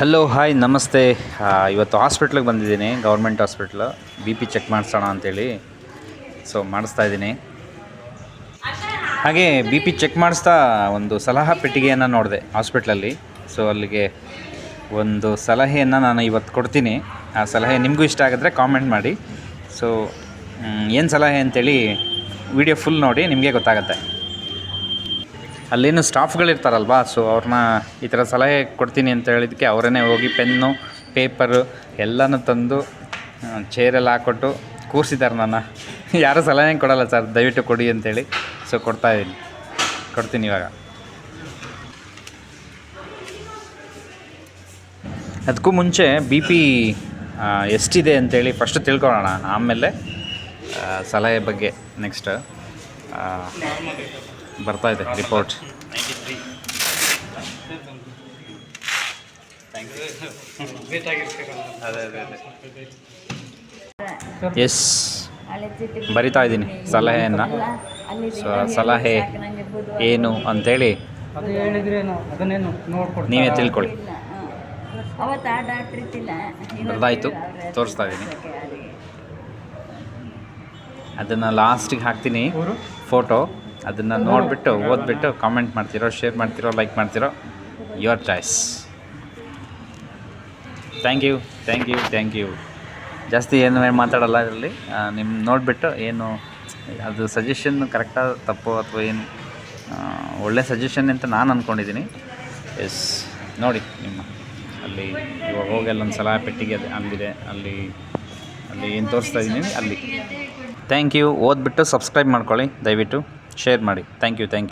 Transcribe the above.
Hello hi ನಮಸ್ತೆ ಇವತ್ತು ಹಾಸ್ಪಿಟ್ಲಿಗೆ ಬಂದಿದ್ದೀನಿ government hospital B P check ಮಾಡಿಸೋಣ ಅಂತೇಳಿ. ಸೊ ಮಾಡಿಸ್ತಾ ಇದ್ದೀನಿ. ಹಾಗೆ ಬಿ ಪಿ ಚೆಕ್ ಮಾಡಿಸ್ತಾ ಒಂದು ಸಲಹಾ ಪೆಟ್ಟಿಗೆಯನ್ನು ನೋಡಿದೆ ಹಾಸ್ಪಿಟ್ಲಲ್ಲಿ ಸೊ ಅಲ್ಲಿಗೆ ಒಂದು ಸಲಹೆಯನ್ನು ನಾನು ಇವತ್ತು ಕೊಡ್ತೀನಿ. ಆ ಸಲಹೆ ನಿಮಗೂ ಇಷ್ಟ ಆಗಿದ್ರೆ ಕಾಮೆಂಟ್ ಮಾಡಿ. ಸೊ ಏನು ಸಲಹೆ ಅಂತೇಳಿ ವಿಡಿಯೋ ಫುಲ್ ನೋಡಿ ನಿಮಗೆ ಗೊತ್ತಾಗುತ್ತೆ. ಅಲ್ಲೇನು ಸ್ಟಾಫ್ಗಳಿರ್ತಾರಲ್ವಾ ಸೊ ಅವ್ರನ್ನ ಈ ಥರ ಸಲಹೆ ಕೊಡ್ತೀನಿ ಅಂತ ಹೇಳಿದ್ದಕ್ಕೆ ಅವರೇ ಹೋಗಿ ಪೆನ್ನು, ಪೇಪರು ಎಲ್ಲನೂ ತಂದು ಚೇರೆಲ್ಲ ಹಾಕ್ಕೊಟ್ಟು ಕೂರಿಸಿದ್ದಾರೆ ನನ್ನ. ಯಾರೂ ಸಲಹೆ ಕೊಡಲ್ಲ ಸರ್, ದಯವಿಟ್ಟು ಕೊಡಿ ಅಂತೇಳಿ. ಸೊ ಕೊಡ್ತಾ ಇದ್ದೀನಿ. ಕೊಡ್ತೀನಿ ಇವಾಗ. ಅದಕ್ಕೂ ಮುಂಚೆ ಬಿ ಪಿ ಎಷ್ಟಿದೆ ಅಂತೇಳಿ ಫಸ್ಟ್ ತಿಳ್ಕೊಳ್ಳೋಣ. ಆಮೇಲೆ ಸಲಹೆ ಬಗ್ಗೆ ನೆಕ್ಸ್ಟ್ ಬರ್ತಾ ಇದೆ ರಿಪೋರ್ಟ್ ಎಸ್ ಬರಿತಾ ಇದ್ದೀನಿ ಸಲಹೆಯನ್ನು. ಸೊ ಸಲಹೆ ಏನು ನೋಡ್ಕೊಡ್ತಾರೆ ನೀವೇ ತಿಳ್ಕೊಳ್ಳಿ. ಅದಾಯಿತು ತೋರಿಸ್ತಾ ಇದ್ದೀನಿ. ಅದನ್ನು ಲಾಸ್ಟಿಗೆ ಹಾಕ್ತೀನಿ. ಫೋಟೋ ಅದನ್ನು ನೋಡಿಬಿಟ್ಟು, ಓದ್ಬಿಟ್ಟು ಕಾಮೆಂಟ್ ಮಾಡ್ತಿರೋ ಶೇರ್ ಮಾಡ್ತಿರೋ ಲೈಕ್ ಮಾಡ್ತಿರೋ your choice thank you thank you thank you ಜಾಸ್ತಿ ಏನು ಮಾತಾಡಲ್ಲ ಇದರಲ್ಲಿ. ನಿಮ್ಮ ನೋಡಿಬಿಟ್ಟು ಏನು, ಅದು ಸಜೆಷನ್ ಕರೆಕ್ಟಾದ ತಪ್ಪು ಅಥವಾ ಏನು ಒಳ್ಳೆ ಸಜೆಷನ್ ಅಂತ ನಾನು ಅಂದ್ಕೊಂಡಿದ್ದೀನಿ ಎಸ್ ನೋಡಿ, ನಿಮ್ಮ, ಅಲ್ಲಿ ಇವಾಗ ಹೋಗಿ ಅಲ್ಲೊಂದು ಸಲ ಪೆಟ್ಟಿಗೆ ಅಂದಿದೆ. ಅಲ್ಲಿ ಅಲ್ಲಿ ಏನು ತೋರಿಸ್ತಾ ಇದ್ದೀನಿ ಅಲ್ಲಿ. ಥ್ಯಾಂಕ್ ಯು ಓದ್ಬಿಟ್ಟು ಸಬ್ಸ್ಕ್ರೈಬ್ ಮಾಡ್ಕೊಳ್ಳಿ. ದಯವಿಟ್ಟು ಶೇರ್ ಮಾಡಿ. Thank you thank you